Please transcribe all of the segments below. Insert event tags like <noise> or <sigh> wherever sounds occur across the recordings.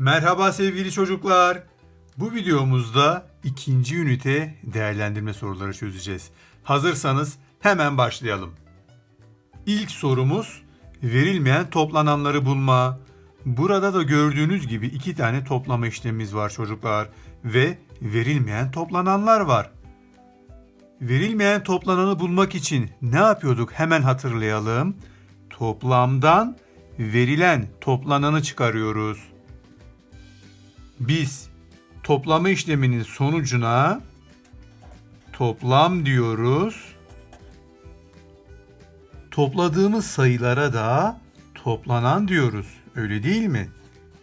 Merhaba sevgili çocuklar. Bu videomuzda ikinci ünite değerlendirme soruları çözeceğiz. Hazırsanız hemen başlayalım. İlk sorumuz verilmeyen toplananları bulma. Burada da gördüğünüz gibi iki tane toplama işlemimiz var çocuklar ve verilmeyen toplananlar var. Verilmeyen toplananı bulmak için ne yapıyorduk hemen hatırlayalım. Toplamdan verilen toplananı çıkarıyoruz. Biz toplama işleminin sonucuna toplam diyoruz. Topladığımız sayılara da toplanan diyoruz. Öyle değil mi?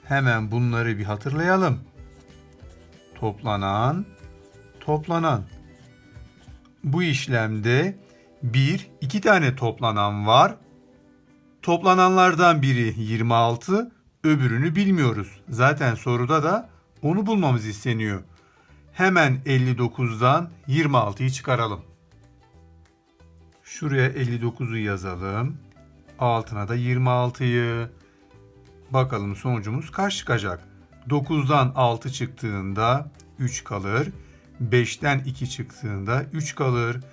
Hemen bunları bir hatırlayalım. Toplanan, toplanan. Bu işlemde bir, iki tane toplanan var. Toplananlardan biri 26, öbürünü bilmiyoruz. Zaten soruda da onu bulmamız isteniyor. Hemen 59'dan 26'yı çıkaralım. Şuraya 59'u yazalım. Altına da 26'yı. Bakalım sonucumuz kaç çıkacak? 9'dan 6 çıktığında 3 kalır. 5'ten 2 çıktığında 3 kalır.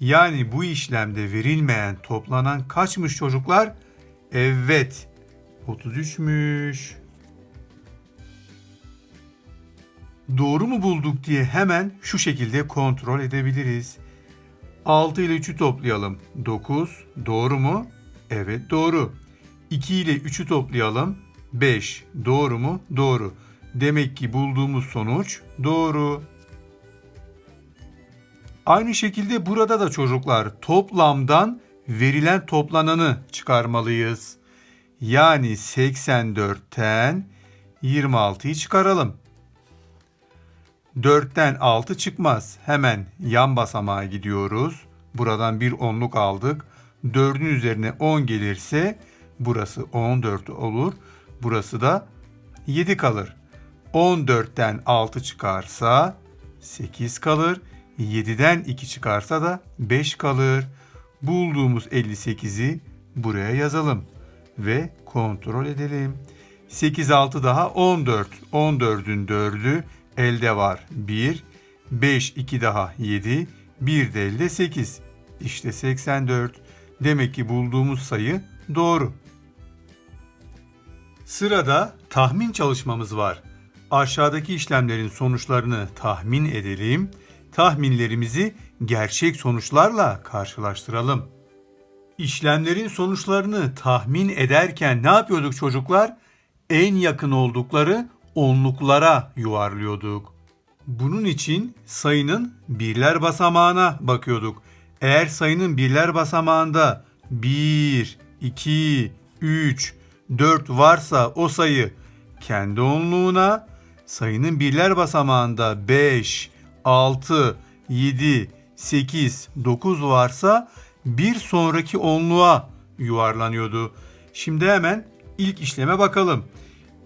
Yani bu işlemde verilmeyen toplanan kaçmış çocuklar? Evet. 33'müş. Doğru mu bulduk diye hemen şu şekilde kontrol edebiliriz. 6 ile 3'ü toplayalım. 9. Doğru mu? Evet doğru. 2 ile 3'ü toplayalım. 5. Doğru mu? Doğru. Demek ki bulduğumuz sonuç doğru. Aynı şekilde burada da çocuklar toplamdan verilen toplananı çıkarmalıyız. Yani 84'ten 26'yı çıkaralım. 4'ten 6 çıkmaz. Hemen yan basamağa gidiyoruz. Buradan bir onluk aldık. 4'ün üzerine 10 gelirse burası 14 olur. Burası da 7 kalır. 14'ten 6 çıkarsa 8 kalır. 7'den 2 çıkarsa da 5 kalır. Bulduğumuz 58'i buraya yazalım ve kontrol edelim. 8 6 daha 14. 14'ün 4'ü elde var 1. 5 2 daha 7. 1 de elde 8. İşte 84. Demek ki bulduğumuz sayı doğru. Sırada tahmin çalışmamız var. Aşağıdaki işlemlerin sonuçlarını tahmin edelim. Tahminlerimizi gerçek sonuçlarla karşılaştıralım. İşlemlerin sonuçlarını tahmin ederken ne yapıyorduk çocuklar? En yakın oldukları onluklara yuvarlıyorduk. Bunun için sayının birler basamağına bakıyorduk. Eğer sayının birler basamağında 1, 2, 3, 4 varsa o sayı kendi onluğuna, sayının birler basamağında 5, 6, 7, 8, 9 varsa bir sonraki onluğa yuvarlanıyordu. Şimdi hemen ilk işleme bakalım.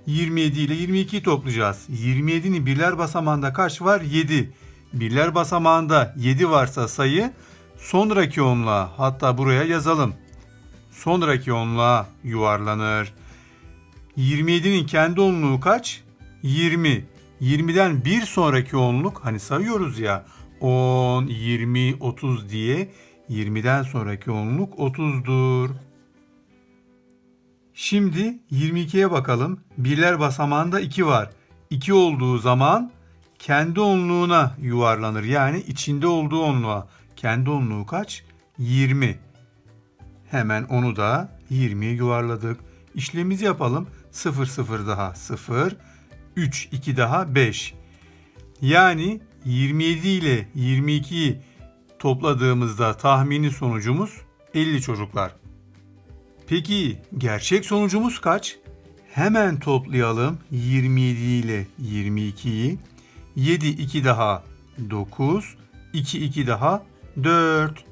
27 ile 22'yi toplayacağız. 27'nin birler basamağında kaç var? 7. Birler basamağında 7 varsa sayı sonraki onluğa hatta buraya yazalım. Sonraki onluğa yuvarlanır. 27'nin kendi onluğu kaç? 20. 20'den bir sonraki onluk hani sayıyoruz ya 10, 20, 30 diye 20'den sonraki onluk 30'dur. Şimdi 22'ye bakalım. Birler basamağında 2 var. 2 olduğu zaman kendi onluğuna yuvarlanır. Yani içinde olduğu onluğa. Kendi onluğu kaç? 20. Hemen onu da 20'ye yuvarladık. İşlemimizi yapalım. 0 0 daha 0. 3 2 daha 5. Yani 27 ile 22'yi topladığımızda tahmini sonucumuz 50 çocuklar. Peki gerçek sonucumuz kaç? Hemen toplayalım 27 ile 22'yi. 7 2 daha 9, 2 2 daha 4.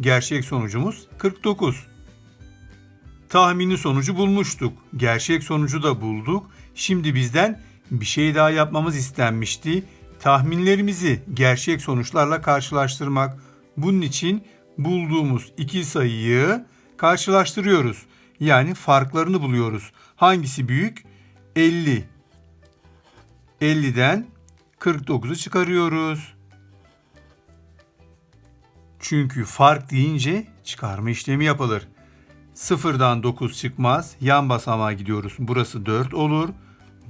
Gerçek sonucumuz 49. Tahmini sonucu bulmuştuk. Gerçek sonucu da bulduk. Şimdi bizden bir şey daha yapmamız istenmişti. Tahminlerimizi gerçek sonuçlarla karşılaştırmak. Bunun için bulduğumuz iki sayıyı karşılaştırıyoruz. Yani farklarını buluyoruz. Hangisi büyük? 50. 50'den 49'u çıkarıyoruz. Çünkü fark deyince çıkarma işlemi yapılır. Sıfırdan 9 çıkmaz. Yan basamağa gidiyoruz. Burası 4 olur.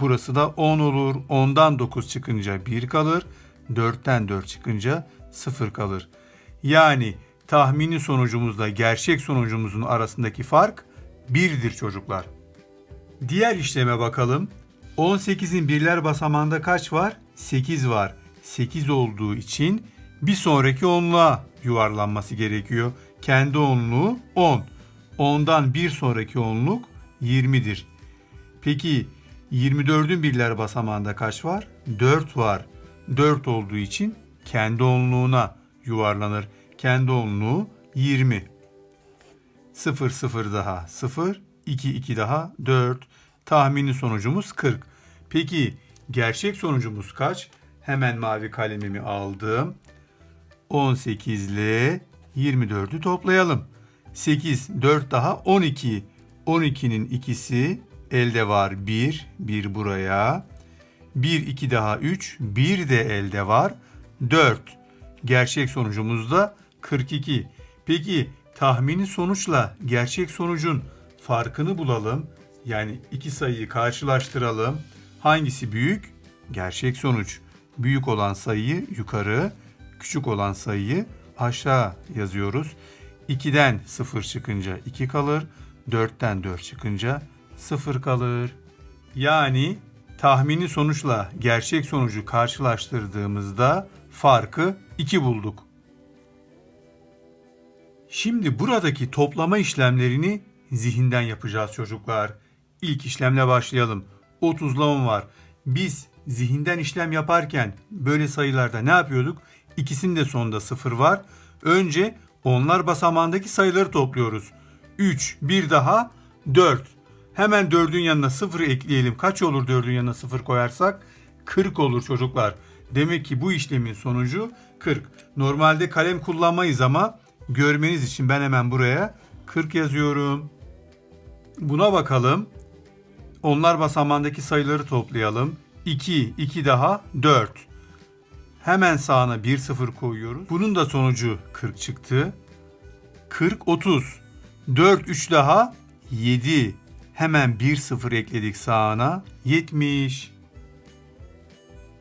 Burası da 10 olur. 10'dan 9 çıkınca 1 kalır. 4'ten 4 çıkınca 0 kalır. Yani tahmini sonucumuzla gerçek sonucumuzun arasındaki fark 1'dir çocuklar. Diğer işleme bakalım. 18'in birler basamağında kaç var? 8 var. 8 olduğu için bir sonraki onluğa yuvarlanması gerekiyor. Kendi onluğu 10. 10'dan bir sonraki onluk 20'dir. Peki 24'ün birler basamağında kaç var? 4 var. 4 olduğu için kendi onluğuna yuvarlanır. Kendi onluğu 20. 0 0 daha 0, 2 2 daha 4. Tahmini sonucumuz 40. Peki gerçek sonucumuz kaç? Hemen mavi kalemimi aldım. 18 ile 24'ü toplayalım. 8, 4 daha 12. 12'nin ikisi elde var 1, 1 buraya. 1, 2 daha 3, 1 de elde var 4. Gerçek sonucumuz da 42. Peki tahmini sonuçla gerçek sonucun farkını bulalım. Yani iki sayıyı karşılaştıralım. Hangisi büyük? Gerçek sonuç. Büyük olan sayıyı yukarı, küçük olan sayıyı aşağı yazıyoruz. 2'den 0 çıkınca 2 kalır. 4'ten 4 çıkınca 0 kalır. Yani tahmini sonuçla gerçek sonucu karşılaştırdığımızda farkı 2 bulduk. Şimdi buradaki toplama işlemlerini zihinden yapacağız çocuklar. İlk işlemle başlayalım. 30 ile 10 var. Biz zihinden işlem yaparken böyle sayılarda ne yapıyorduk? İkisinin de sonunda 0 var. Önce onlar basamağındaki sayıları topluyoruz. 3, bir daha 4. Hemen 4'ün yanına 0 ekleyelim. Kaç olur 4'ün yanına 0 koyarsak? 40 olur çocuklar. Demek ki bu işlemin sonucu 40. Normalde kalem kullanmayız ama görmeniz için ben hemen buraya 40 yazıyorum. Buna bakalım. Onlar basamağındaki sayıları toplayalım. 2, 2 daha 4. Hemen sağına 1 0 koyuyoruz. Bunun da sonucu 40 çıktı. 40 30. 4 3 daha 7. Hemen 1 0 ekledik sağına 70.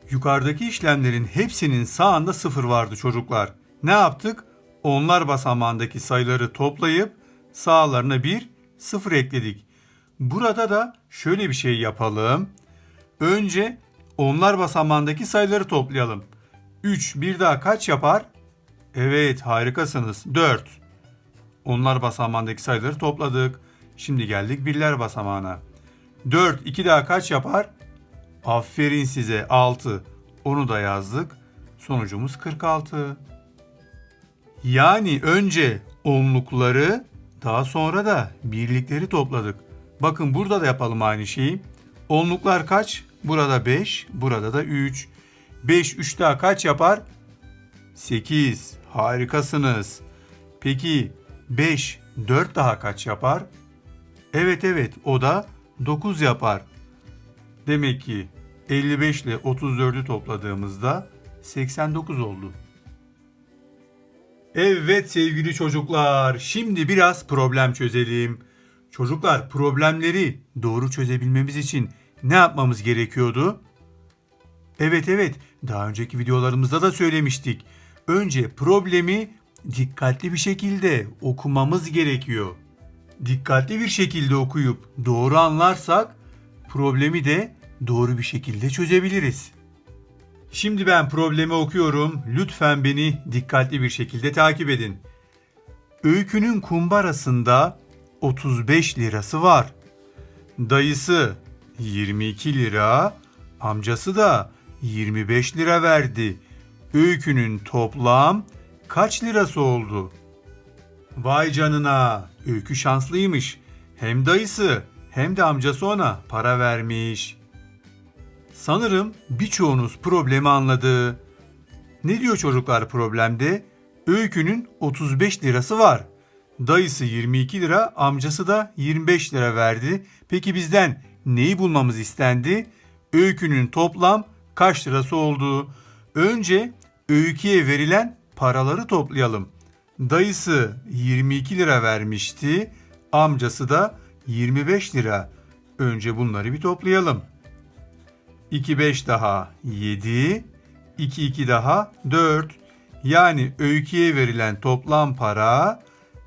Yukarıdaki işlemlerin hepsinin sağında 0 vardı çocuklar. Ne yaptık? Onlar basamağındaki sayıları toplayıp sağlarına 1 0 ekledik. Burada da şöyle bir şey yapalım. Önce onlar basamağındaki sayıları toplayalım. 3 bir daha kaç yapar? Evet harikasınız. 4. Onlar basamağındaki sayıları topladık. Şimdi geldik birler basamağına. 4 2 daha kaç yapar? Aferin size 6. Onu da yazdık. Sonucumuz 46. Yani önce onlukları daha sonra da birlikleri topladık. Bakın burada da yapalım aynı şeyi. Onluklar kaç? Burada 5, burada da 3. 5 3 daha kaç yapar? 8. Harikasınız. Peki 5 4 daha kaç yapar? Evet evet o da 9 yapar. Demek ki 55 ile 34'ü topladığımızda 89 oldu. Evet sevgili çocuklar, şimdi biraz problem çözelim. Çocuklar, problemleri doğru çözebilmemiz için ne yapmamız gerekiyordu? Evet evet, daha önceki videolarımızda da söylemiştik. Önce problemi dikkatli bir şekilde okumamız gerekiyor. Dikkatli bir şekilde okuyup doğru anlarsak problemi de doğru bir şekilde çözebiliriz. Şimdi ben problemi okuyorum. Lütfen beni dikkatli bir şekilde takip edin. Öykünün kumbarasında 35 lirası var. Dayısı 22 lira, amcası da 25 lira verdi. Öykünün toplam kaç lirası oldu? Vay canına, öykü şanslıymış. Hem dayısı hem de amcası ona para vermiş. Sanırım birçoğunuz problemi anladı. Ne diyor çocuklar problemde? Öykünün 35 lirası var. Dayısı 22 lira, amcası da 25 lira verdi. Peki bizden neyi bulmamız istendi? Öykünün toplam kaç lirası olduğu. Önce öyküye verilen paraları toplayalım. Dayısı 22 lira vermişti. Amcası da 25 lira. Önce bunları bir toplayalım. 2 5 daha 7. 2 2 daha 4. Yani öyküye verilen toplam para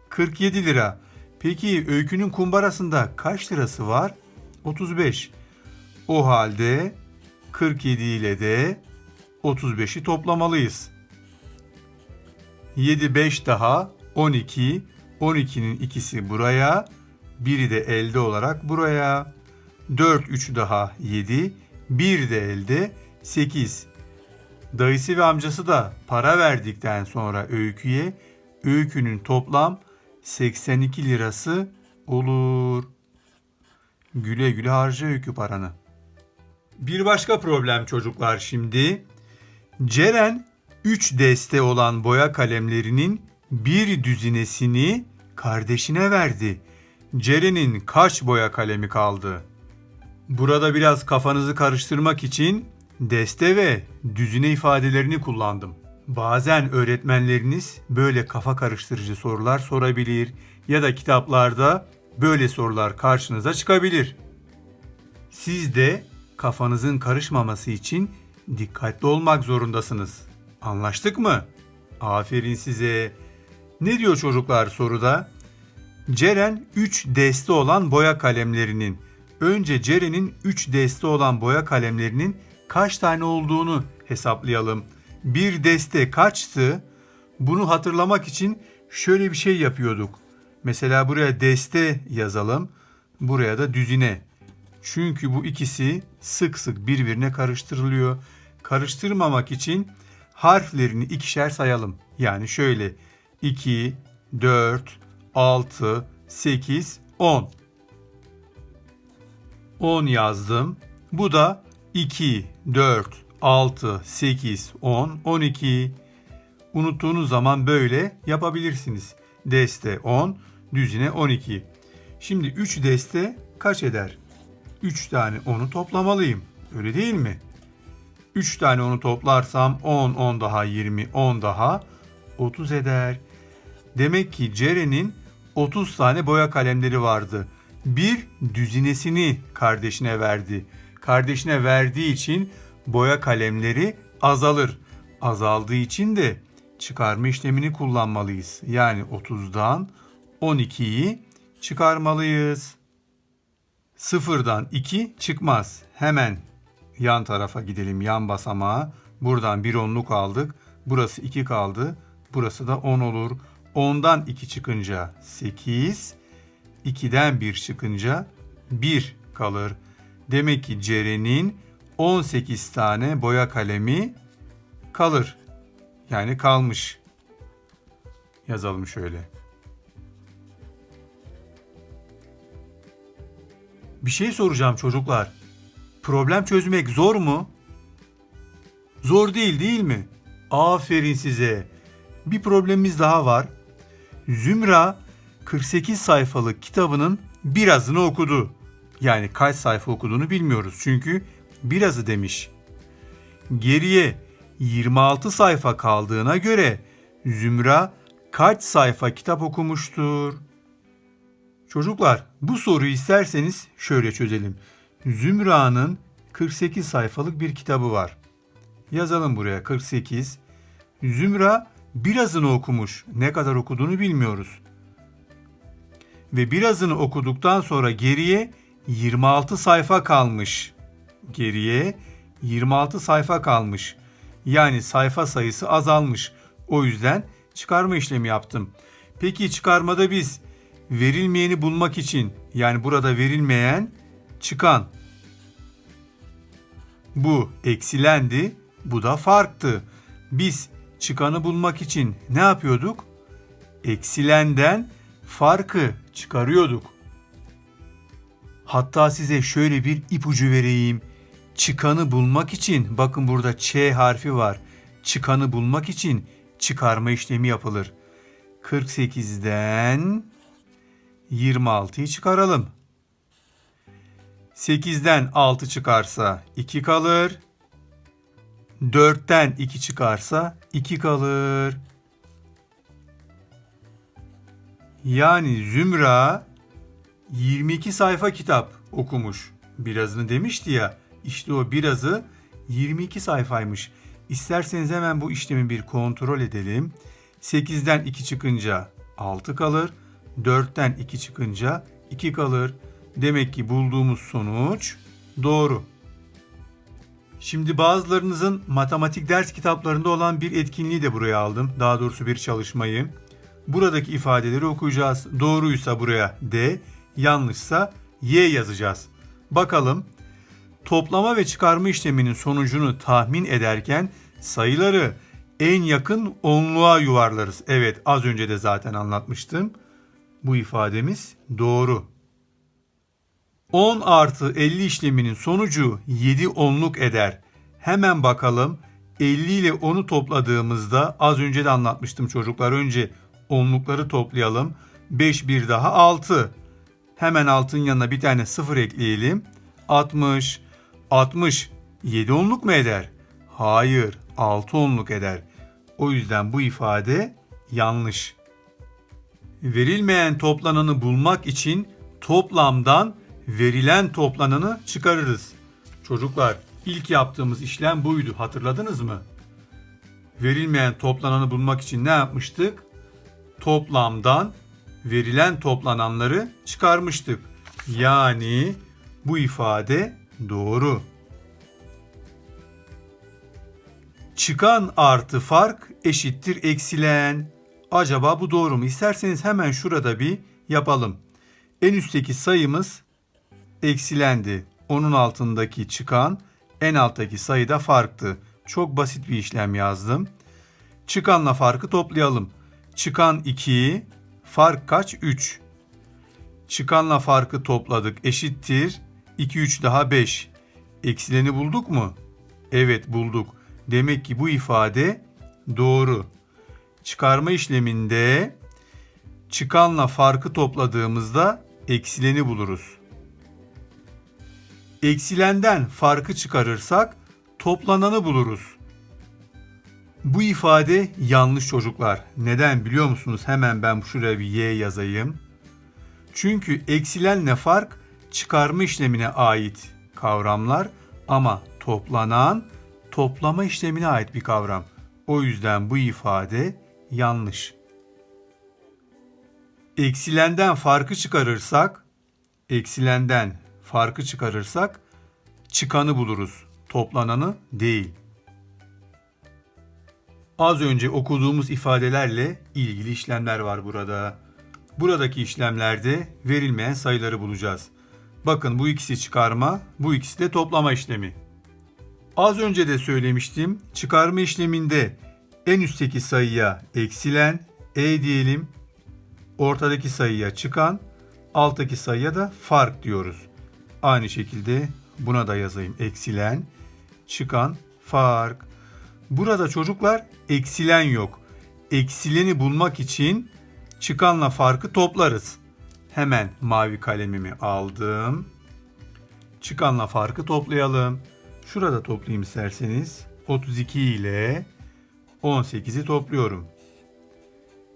47 lira. Peki öykünün kumbarasında kaç lirası var? 35. O halde 47 ile de 35'i toplamalıyız. 7 5 daha 12. 12'nin ikisi buraya, biri de elde olarak buraya. 4 3 daha 7, bir de elde 8. Dayısı ve amcası da para verdikten sonra öyküye öykünün toplam 82 lirası olur. Güle güle harca öykü paranı. Bir başka problem çocuklar şimdi. Ceren 3 deste olan boya kalemlerinin bir düzinesini kardeşine verdi. Ceren'in kaç boya kalemi kaldı? Burada biraz kafanızı karıştırmak için deste ve düzine ifadelerini kullandım. Bazen öğretmenleriniz böyle kafa karıştırıcı sorular sorabilir ya da kitaplarda böyle sorular karşınıza çıkabilir. Siz de kafanızın karışmaması için dikkatli olmak zorundasınız. Anlaştık mı? Aferin size. Ne diyor çocuklar soruda? Ceren 3 deste olan boya kalemlerinin önce Ceren'in 3 deste olan boya kalemlerinin kaç tane olduğunu hesaplayalım. Bir deste kaçtı? Bunu hatırlamak için şöyle bir şey yapıyorduk. Mesela buraya deste yazalım. Buraya da düzine. Çünkü bu ikisi sık sık birbirine karıştırılıyor. Karıştırmamak için harflerini ikişer sayalım. Yani şöyle 2, 4, 6, 8, 10. 10 yazdım. Bu da 2, 4, 6, 8, 10, 12. Unuttuğunuz zaman böyle yapabilirsiniz. Deste 10, düzine 12. Şimdi 3 deste kaç eder? 3 tane 10'u toplamalıyım. Öyle değil mi? 3 tane onu toplarsam 10, 10 daha 20, 10 daha 30 eder. Demek ki Ceren'in 30 tane boya kalemleri vardı. Bir düzinesini kardeşine verdi. Kardeşine verdiği için boya kalemleri azalır. Azaldığı için de çıkarma işlemini kullanmalıyız. Yani 30'dan 12'yi çıkarmalıyız. Sıfırdan 2 çıkmaz. Hemen yan tarafa gidelim yan basamağa. Buradan bir onluk aldık. Burası 2 kaldı. Burası da 10 olur. 10'dan 2 çıkınca 8. 2'den 1 çıkınca 1 kalır. Demek ki Ceren'in 18 tane boya kalemi kalır. Yani kalmış. Yazalım şöyle. Bir şey soracağım çocuklar. Problem çözmek zor mu? Zor değil değil mi? Aferin size. Bir problemimiz daha var. Zümra 48 sayfalık kitabının birazını okudu. Yani kaç sayfa okuduğunu bilmiyoruz çünkü birazı demiş. Geriye 26 sayfa kaldığına göre Zümra kaç sayfa kitap okumuştur? Çocuklar bu soruyu isterseniz şöyle çözelim. Zümra'nın 48 sayfalık bir kitabı var. Yazalım buraya 48. Zümra birazını okumuş. Ne kadar okuduğunu bilmiyoruz. Ve birazını okuduktan sonra geriye 26 sayfa kalmış. Geriye 26 sayfa kalmış. Yani sayfa sayısı azalmış. O yüzden çıkarma işlemi yaptım. Peki çıkarmada biz verilmeyeni bulmak için yani burada verilmeyen çıkan bu eksilendi, bu da farktı. Biz çıkanı bulmak için ne yapıyorduk? Eksilenden farkı çıkarıyorduk. Hatta size şöyle bir ipucu vereyim. Çıkanı bulmak için bakın burada Ç harfi var. Çıkanı bulmak için çıkarma işlemi yapılır. 48'den 26'yı çıkaralım. 8'den 6 çıkarsa 2 kalır. 4'ten 2 çıkarsa 2 kalır. Yani Zümra 22 sayfa kitap okumuş. Birazını demişti ya. İşte o birazı 22 sayfaymış. İsterseniz hemen bu işlemi bir kontrol edelim. 8'den 2 çıkınca 6 kalır. 4'ten 2 çıkınca 2 kalır. Demek ki bulduğumuz sonuç doğru. Şimdi bazılarınızın matematik ders kitaplarında olan bir etkinliği de buraya aldım. Daha doğrusu bir çalışmayı. Buradaki ifadeleri okuyacağız. Doğruysa buraya D, yanlışsa Y yazacağız. Bakalım. Toplama ve çıkarma işleminin sonucunu tahmin ederken sayıları en yakın onluğa yuvarlarız. Evet, az önce de zaten anlatmıştım. Bu ifademiz doğru. 10 artı 50 işleminin sonucu 7 onluk eder. Hemen bakalım 50 ile 10'u topladığımızda az önce de anlatmıştım çocuklar. Önce onlukları toplayalım. 5 bir daha 6. Hemen altın yanına bir tane 0 ekleyelim. 60. 60 7 onluk mu eder? Hayır 6 onluk eder. O yüzden bu ifade yanlış. Verilmeyen toplananı bulmak için toplamdan verilen toplananı çıkarırız. Çocuklar ilk yaptığımız işlem buydu hatırladınız mı? Verilmeyen toplananı bulmak için ne yapmıştık? Toplamdan verilen toplananları çıkarmıştık. Yani bu ifade doğru. Çıkan artı fark eşittir eksilen. Acaba bu doğru mu? İsterseniz hemen şurada bir yapalım. En üstteki sayımız eksilendi. Onun altındaki çıkan en alttaki sayı da farktı. Çok basit bir işlem yazdım. Çıkanla farkı toplayalım. Çıkan 2, fark kaç? 3. Çıkanla farkı topladık eşittir. 2 3 daha 5. Eksileni bulduk mu? Evet bulduk. Demek ki bu ifade doğru. Çıkarma işleminde çıkanla farkı topladığımızda eksileni buluruz. Eksilenden farkı çıkarırsak toplananı buluruz. Bu ifade yanlış çocuklar. Neden biliyor musunuz? Hemen ben şuraya bir y yazayım. Çünkü eksilenle fark çıkarma işlemine ait kavramlar ama toplanan toplama işlemine ait bir kavram. O yüzden bu ifade yanlış. Eksilenden farkı çıkarırsak, eksilenden farkı çıkarırsak çıkanı buluruz. Toplananı değil. Az önce okuduğumuz ifadelerle ilgili işlemler var burada. Buradaki işlemlerde verilmeyen sayıları bulacağız. Bakın bu ikisi çıkarma, bu ikisi de toplama işlemi. Az önce de söylemiştim. Çıkarma işleminde en üstteki sayıya eksilen e diyelim. Ortadaki sayıya çıkan, alttaki sayıya da fark diyoruz. Aynı şekilde buna da yazayım. Eksilen, çıkan, fark. Burada çocuklar eksilen yok. Eksileni bulmak için çıkanla farkı toplarız. Hemen mavi kalemimi aldım. Çıkanla farkı toplayalım. Şurada toplayayım isterseniz. 32 ile 18'i topluyorum.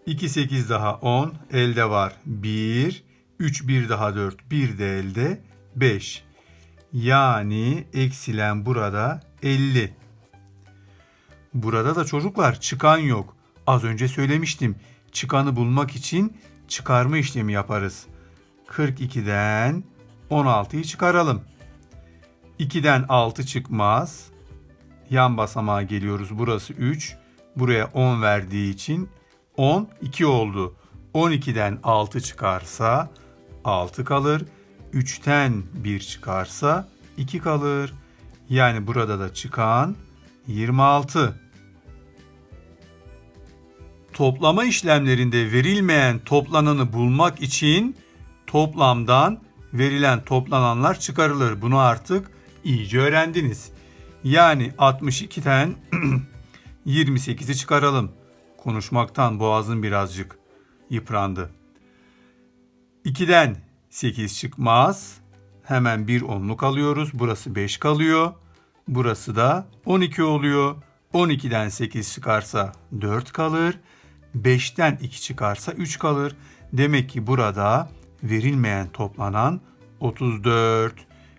2 8 daha 10 elde var. 1 3 1 daha 4 1 de elde 5. Yani eksilen burada 50. Burada da çocuklar çıkan yok. Az önce söylemiştim. Çıkanı bulmak için çıkarma işlemi yaparız. 42'den 16'yı çıkaralım. 2'den 6 çıkmaz. Yan basamağa geliyoruz. Burası 3. Buraya 10 verdiği için 10 2 oldu. 12'den 6 çıkarsa 6 kalır. 3'ten 1 çıkarsa 2 kalır. Yani burada da çıkan 26. Toplama işlemlerinde verilmeyen toplananı bulmak için toplamdan verilen toplananlar çıkarılır. Bunu artık iyice öğrendiniz. Yani 62'ten 28'i <clears throat> çıkaralım. Konuşmaktan boğazım birazcık yıprandı. 2'den 8 çıkmaz. Hemen bir onluk alıyoruz. Burası 5 kalıyor. Burası da 12 oluyor. 12'den 8 çıkarsa 4 kalır. 5'ten 2 çıkarsa 3 kalır. Demek ki burada verilmeyen toplanan 34.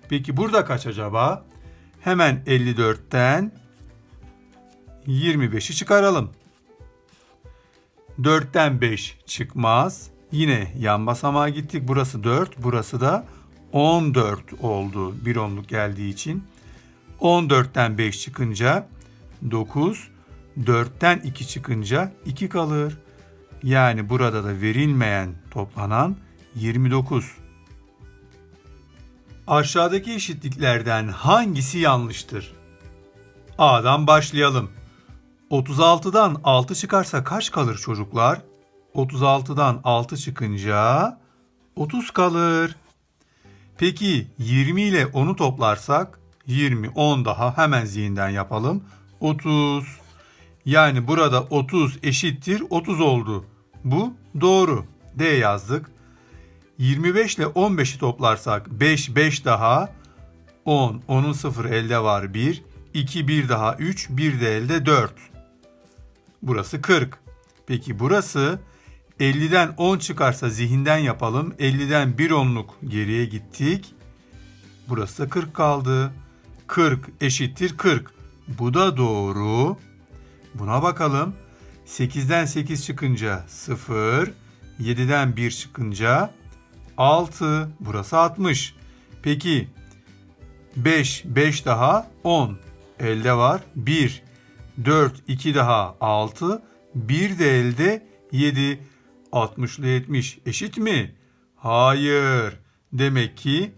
Peki burada kaç acaba? Hemen 54'ten 25'i çıkaralım. 4'ten 5 çıkmaz. Yine yan basamağa gittik. Burası 4, burası da 14 oldu. Bir onluk geldiği için. 14'ten 5 çıkınca 9, 4'ten 2 çıkınca 2 kalır. Yani burada da verilmeyen toplanan 29. Aşağıdaki eşitliklerden hangisi yanlıştır? A'dan başlayalım. 36'dan 6 çıkarsa kaç kalır çocuklar? 36'dan 6 çıkınca 30 kalır. Peki 20 ile 10'u toplarsak 20, 10 daha hemen zihinden yapalım. 30. Yani burada 30 eşittir 30 oldu. Bu doğru. D yazdık. 25 ile 15'i toplarsak 5, 5 daha 10. 10'un 0 elde var 1. 2, 1 daha 3, 1 de elde 4. Burası 40. Peki burası 50'den 10 çıkarsa zihinden yapalım. 50'den 1 onluk geriye gittik. Burası da 40 kaldı. 40 eşittir 40. Bu da doğru. Buna bakalım. 8'den 8 çıkınca 0. 7'den 1 çıkınca 6. Burası 60. Peki 5, 5 daha 10. Elde var 1. 4, 2 daha 6. 1 de elde 7. 60 ile 70 eşit mi? Hayır. Demek ki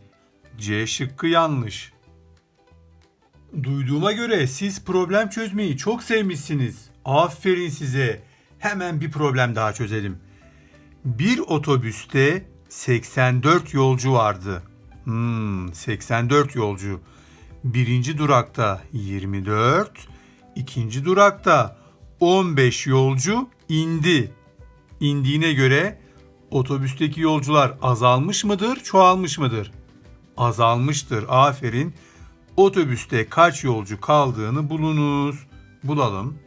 C şıkkı yanlış. Duyduğuma göre siz problem çözmeyi çok sevmişsiniz. Aferin size. Hemen bir problem daha çözelim. Bir otobüste 84 yolcu vardı. Hmm, 84 yolcu. Birinci durakta 24, ikinci durakta 15 yolcu indi. İndiğine göre otobüsteki yolcular azalmış mıdır, çoğalmış mıdır? Azalmıştır. Aferin. Otobüste kaç yolcu kaldığını bulunuz. Bulalım.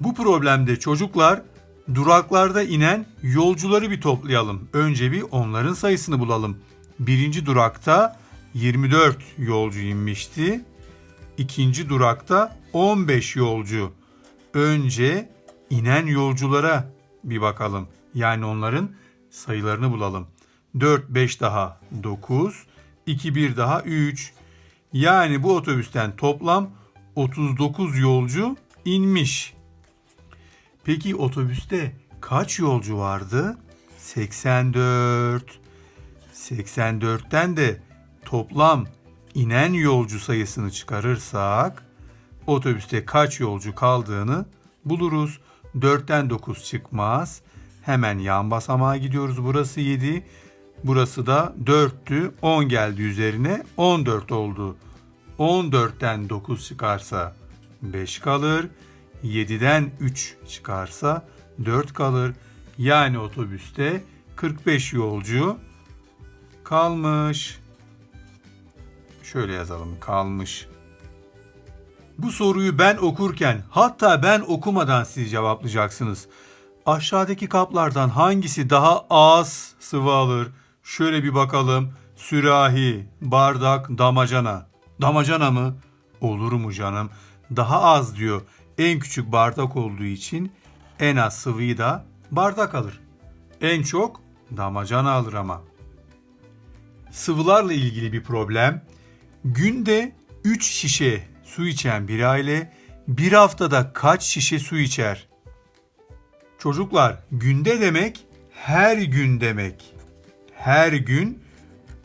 Bu problemde çocuklar duraklarda inen yolcuları bir toplayalım. Önce bir onların sayısını bulalım. Birinci durakta 24 yolcu inmişti. İkinci durakta 15 yolcu. Önce inen yolculara bir bakalım. Yani onların sayılarını bulalım. 4, 5 daha 9, 2, 1 daha 3. Yani bu otobüsten toplam 39 yolcu inmiş. Peki otobüste kaç yolcu vardı? 84. 84'ten de toplam inen yolcu sayısını çıkarırsak otobüste kaç yolcu kaldığını buluruz. 4'ten 9 çıkmaz. Hemen yan basamağa gidiyoruz. Burası 7. Burası da 4'tü. 10 geldi üzerine. 14 oldu. 14'ten 9 çıkarsa 5 kalır. 7'den 3 çıkarsa 4 kalır. Yani otobüste 45 yolcu kalmış. Şöyle yazalım kalmış. Bu soruyu ben okurken hatta ben okumadan siz cevaplayacaksınız. Aşağıdaki kaplardan hangisi daha az sıvı alır? Şöyle bir bakalım. Sürahi, bardak, damacana. Damacana mı? Olur mu canım? Daha az diyor. En küçük bardak olduğu için en az sıvıyı da bardak alır. En çok damacana alır ama. Sıvılarla ilgili bir problem. Günde 3 şişe su içen bir aile bir haftada kaç şişe su içer? Çocuklar günde demek her gün demek. Her gün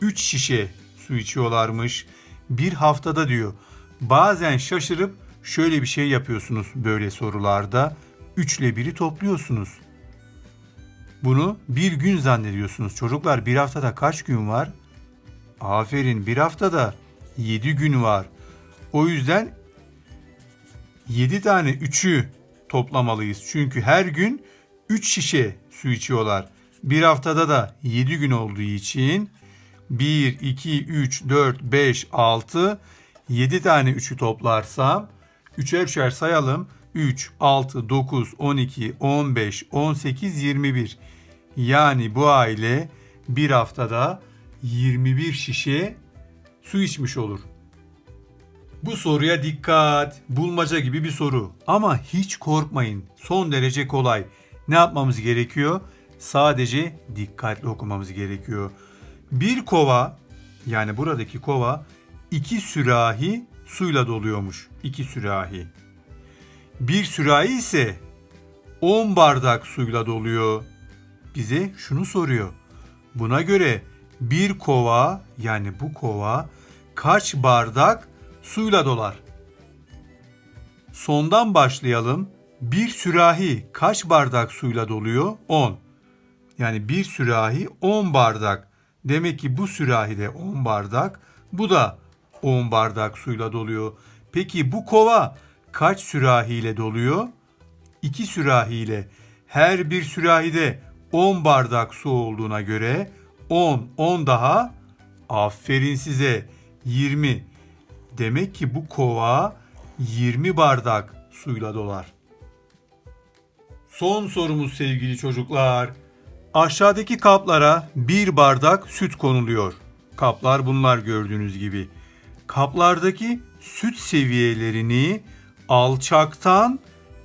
3 şişe su içiyorlarmış. Bir haftada diyor. Bazen şaşırıp şöyle bir şey yapıyorsunuz böyle sorularda. 3 ile 1'i topluyorsunuz. Bunu bir gün zannediyorsunuz. Çocuklar bir haftada kaç gün var? Aferin bir haftada 7 gün var. O yüzden 7 tane 3'ü toplamalıyız. Çünkü her gün 3 şişe su içiyorlar. Bir haftada da 7 gün olduğu için 1, 2, 3, 4, 5, 6, 7 tane 3'ü toplarsam 3'er 3'er sayalım. 3, 6, 9, 12, 15, 18, 21. Yani bu aile bir haftada 21 şişe su içmiş olur. Bu soruya dikkat. Bulmaca gibi bir soru. Ama hiç korkmayın. Son derece kolay. Ne yapmamız gerekiyor? Sadece dikkatli okumamız gerekiyor. Bir kova yani buradaki kova iki sürahi suyla doluyormuş. İki sürahi. Bir sürahi ise 10 bardak suyla doluyor. Bize şunu soruyor. Buna göre bir kova yani bu kova kaç bardak suyla dolar? Sondan başlayalım. Bir sürahi kaç bardak suyla doluyor? 10. Yani bir sürahi 10 bardak. Demek ki bu sürahide 10 bardak, bu da 10 bardak suyla doluyor. Peki bu kova kaç sürahiyle doluyor? 2 sürahiyle. Her bir sürahide 10 bardak su olduğuna göre 10, 10 daha aferin size 20. Demek ki bu kova 20 bardak suyla dolar. Son sorumuz sevgili çocuklar. Aşağıdaki kaplara bir bardak süt konuluyor. Kaplar bunlar gördüğünüz gibi. Kaplardaki süt seviyelerini alçaktan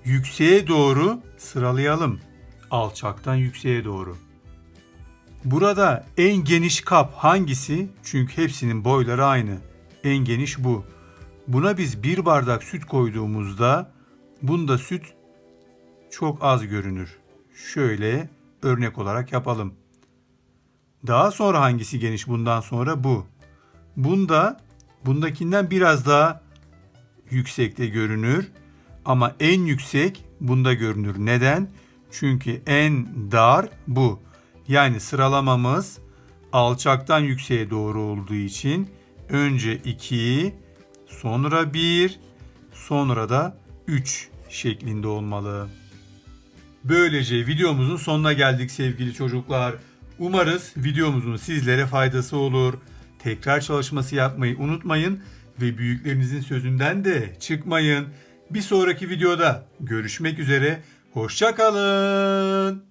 yükseğe doğru sıralayalım. Alçaktan yükseğe doğru. Burada en geniş kap hangisi? Çünkü hepsinin boyları aynı. En geniş bu. Buna biz bir bardak süt koyduğumuzda bunda süt çok az görünür. Şöyle örnek olarak yapalım. Daha sonra hangisi geniş? Bundan sonra bu. Bunda bundakinden biraz daha yüksekte görünür ama en yüksek bunda görünür. Neden? Çünkü en dar bu. Yani sıralamamız alçaktan yükseğe doğru olduğu için önce 2, sonra 1, sonra da 3 şeklinde olmalı. Böylece videomuzun sonuna geldik sevgili çocuklar. Umarız videomuzun sizlere faydası olur. Tekrar çalışması yapmayı unutmayın ve büyüklerinizin sözünden de çıkmayın. Bir sonraki videoda görüşmek üzere. Hoşça kalın.